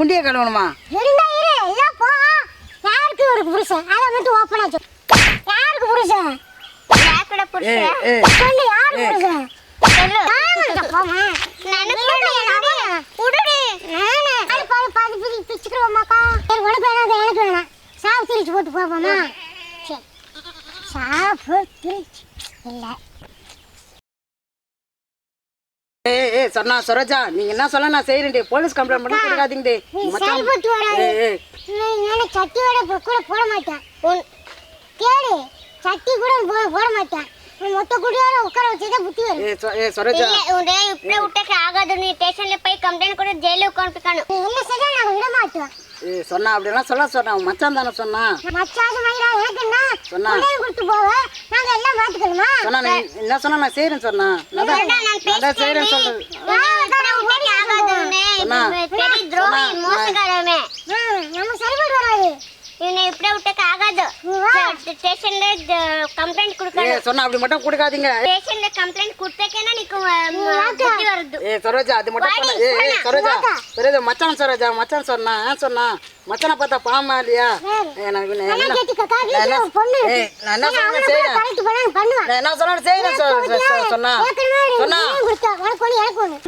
குண்டியை கழுவணுமா? இருந்தா இரு இதோ போ. யாருக்கு ஒரு புருஷன்? அதை மட்டும் ஓப்பனா ஆச்சு யாருக்கு புருஷன்? யாரோட புருஷன்? சொல்லு யாரு புருஷன்? சொல்லு. யாரோட போமா நனக்குடி உடுடி. பாதி பிடி பிச்சுக்கிறோமாக்கா சரி உனக்கு வேணாம் எனக்கு வேணாம். போட்டு போவோமா? சரி. சாவு இல்லை. ஏய் சொன்னா சரோஜா நீங்க என்ன சொல்ல நான் செய்யறேன் டே போலீஸ் கம்ப்ளைண்ட் பண்ணி கொடுக்காதீங்க டே நீ சரிபட்டு வராது நான் சட்டி வட கூட போட மாட்டேன். கேடு சட்டி கூட போட மாட்டேன். மொத்த குடியோட உட்கார வச்சதே புத்தி சரோஜா. ஒரே இப்படி விட்டக்க ஆகாது. நீ ஸ்டேஷன்ல போய் கம்ப்ளைண்ட் கூட ஜெயில உட்கார்ந்து பிக்கானு நான் விட மாட்டேன். சொன்னா அப்படிலாம் சொல்ல சொன்னா மச்சான் தானே சொன்னா மச்சான் சொன்னா. கொடுத்து போவேன் எல்லாம் பாத்துக்கணுமா சொன்னா என்ன சொன்னா நான் செய்றேன் சொன்னா? நான் செய்றேன் துரோகி விட்டக்க ஆகாது. ஸ்டேஷன்ல கம்ப்ளைண்ட் கொடுக்க சொன்னா அப்படி மட்டும் கொடுக்காதீங்க. ஸ்டேஷன்ல கம்ப்ளைண்ட் கொடுத்தக்கேனா நீக்கு புத்தி வருது. ஏ சரோஜா அது மட்டும் பண்ணு ஏ சரோஜா சரோஜா மச்சான் சரோஜா மச்சான் சொன்னா ஆ சொன்னா? மச்சான பார்த்தா பாமா இல்லையா? எனக்கு என்ன சொன்னேன் நான் என்ன சொன்னேன் செய்யறேன் சொன்னா சொன்னா.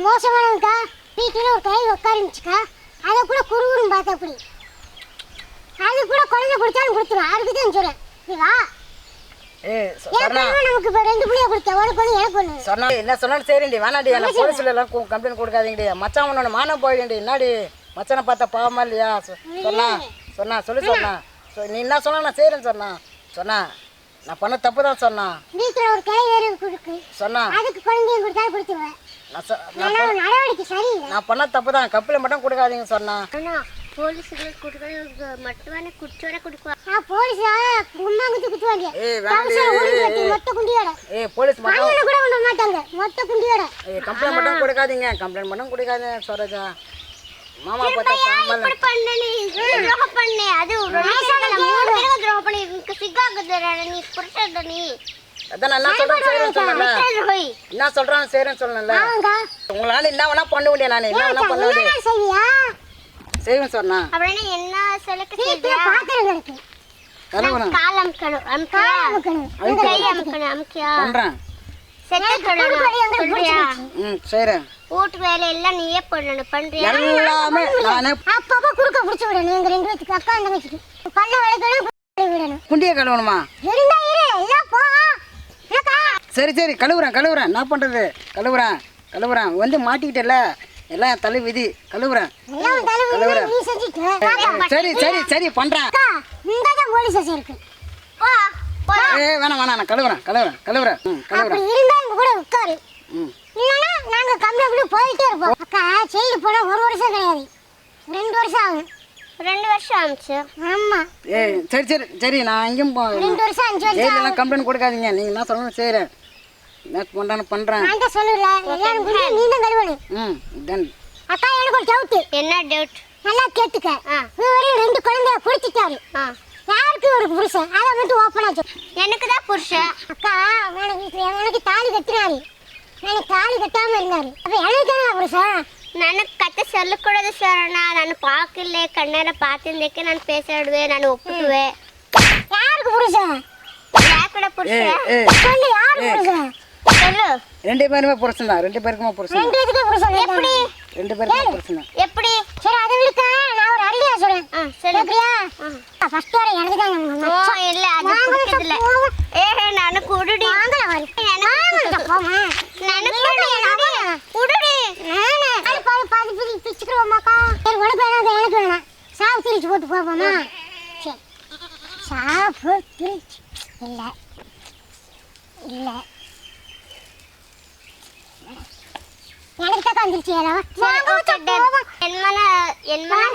மோசமானவங்கக்கா வீட்டில் ஒரு கை உட்காருச்சுக்கா அதை கூட குறுகுறுன்னு பார்த்தா அப்படி அது கூட குழந்தை கொடுத்தாலும் கொடுத்துரும். அதுக்கு தான் சொல்றேன். நீ வா. நமக்கு இப்ப ரெண்டு பிள்ளைய கொடுத்தா, உனக்கு ஒண்ணு, எனக்கு. சொன்னா என்ன சொன்னாலும் சரிண்டி வேணாடி என்ன போலீஸ்ல எல்லாம் கம்ப்ளைண்ட் கொடுக்காதீங்கடி மச்சான் உன்னோட மானம் போயிடுண்டி என்னடி மச்சானை பார்த்தா பாவமா இல்லையா சொன்னா சொன்னா சொல்லி சொன்னா நீ என்ன சொன்னா நான் செய்யறேன் சொன்னா சொன்னா நான் பண்ண தப்பு தான் சொன்னா வீட்டுல ஒரு கை கொடுக்கு. சொன்னா அதுக்கு கொடுத்துருவேன். நான் நான் நடவடிக்கை சரியில்லை. நான் பண்ண தப்பு தான் கப்பில மட்டும் கொடுக்காதீங்க சொன்னா போலீஸுகளுக்கு கொடுக்கறது மட்டுமே குச்சோட கொடுக்குவா. ஆ போலீஸ்? கும்மாங்குத்து குத்துவாங்க மொத்த குண்டியோட. ஏ போலீஸ் மட்டும் கூட மாட்டாங்க. மொத்த ஏ கம்ப்ளைண்ட் மட்டும் கொடுக்காதீங்க. கம்ப்ளைண்ட் மட்டும் கொடுக்காத சரோஜா. மாமா பார்த்தா இப்படி பண்ணனே துரோகம் பண்ணே. அது மூணு தடவை துரோகம் பண்ணி. சிக்காக்குதுடா அதான் நான் சொல்றேன் செய்றேன் சொன்னல என்ன சொல்றேன் செய்றேன் சொன்னல உங்களால என்ன வேணா பண்ண முடியும் நான் என்ன வேணா பண்ண முடியும் செய்வேன் சொன்னா. அப்படின்னா என்ன சொல்லுக்கு சீக்கிர பாத்திரம் இருக்கு கால் அமுக்கணும். அமுக்கா அமுக்கணும். கை அமுக்கணும். அமுக்கியா? பண்றேன். செட்டை தொடணும் ம் செய்றேன். வீட்டு வேலை எல்லாம் நீயே பண்ணணும். பண்றியா? எல்லாமே நானே அப்பப்ப குறுக்க புடிச்சு விடணும். நீங்க ரெண்டு பேத்துக்கு அக்கா அந்த வச்சுக்கு பல்ல வளைக்கணும் விடணும் குண்டிய கழுவணுமா? இருந்தா இரு. எல்லாம் போ. சரி சரி கழுவுறேன் கழுவுறேன். என்ன பண்றது? கழுவுறேன் கழுவுறேன். வந்து மாட்டிக்கிட்டல எல்லாம் தலை விதி. கழுவுறேன். சரி சரி சரி பண்றேன். ஏ வேணாம் வேணாம் நான் கழுவுறேன் கழுவுறேன் கழுவுறேன். கழுவுறேன். இருந்தா கூட உட்காரு. இல்லைன்னா நாங்கள் கம்ப்ளீட் போயிட்டே இருப்போம். அக்கா செய்தி ஒரு வருஷம் கிடையாது. ரெண்டு வருஷம் ஆகும். ரெண்டு வருஷம் ஆச்சு ஆமா. ஏய் சரி சரி சரி நான் எங்கேயும் ரெண்டு வருஷம் அஞ்சு வருஷம் கம்ப்ளைண்ட் கொடுக்காதீங்க. நீங்கள் என்ன சொல்லணும் செய்கிறேன் என்ன பண்ணுறான்னு பண்ணுறேன் நான் தான் சொல்லல எல்லாரும் குடிச்சு நீ தான் கழுவணும் ம் டன் அக்கா எனக்கு ஒரு டவுட்டு ಎನ್ನ ಡೌಟ್ நல்லா கேட்டுக்க ஆ. இவரையும் ரெண்டு குழந்தைய குடிச்சிட்டாரு ಹಾ யாருக்கு ஒரு புருஷன் அதை மட்டும் ஓப்பனா சொல்லு எனக்குதா புருஷ அக்கா நான் வீட்டுல எனக்கு தாலி கட்டினாரு எனக்கு தாலி கட்டாம இருந்தாரு அப்ப எனக்கு தானே புருஷன் ನನಗೆ ಕತೆ ಸಲ್ಲಕೊಡೋದು ಶರಣ ನಾನು ಪಾಕಿಲ್ಲ ಕಣ್ಣಾರ ಪಾತಿಂದಕ್ಕೆ ನಾನು ಪೇಸಾಡುವೆ ನಾನು ಒಪ್ಪುವೆ யாருக்கு புருஷன் ಯಾಕಡೆ ಪುರುಷ ஏய் ஏய் ரெண்டு. பேருமே புருஷன் தான். ரெண்டு பேருக்குமே புருஷன் ரெண்டு பேருக்குமே புருஷன் எப்படி? ரெண்டு பேருக்குமே புருஷன் தான். எப்படி? சரி அது இருக்கா நான் ஒரு ஐடியா சொல்றேன். ஆ சரி அப்படியா ஃபர்ஸ்ட் வர எனக்கு தான் ஓ இல்ல அது புடிச்சதுல ஏ நானு குடுடி. வாங்கல வர. நானு போமா நானு குடுடி குடுடி. நானு. அது பாதி பாதி பிடி பிச்சுக்கிறோமாக்கா சரி உனக்கு வேணாம் எனக்கு வேணாம் சாவு திரிச்சு போட்டு போவோமா? சரி. சாவு திரிச்சு. இல்லை. இல்லை. எனக்கு வந்துருச்சு ஏதாவது? என் மன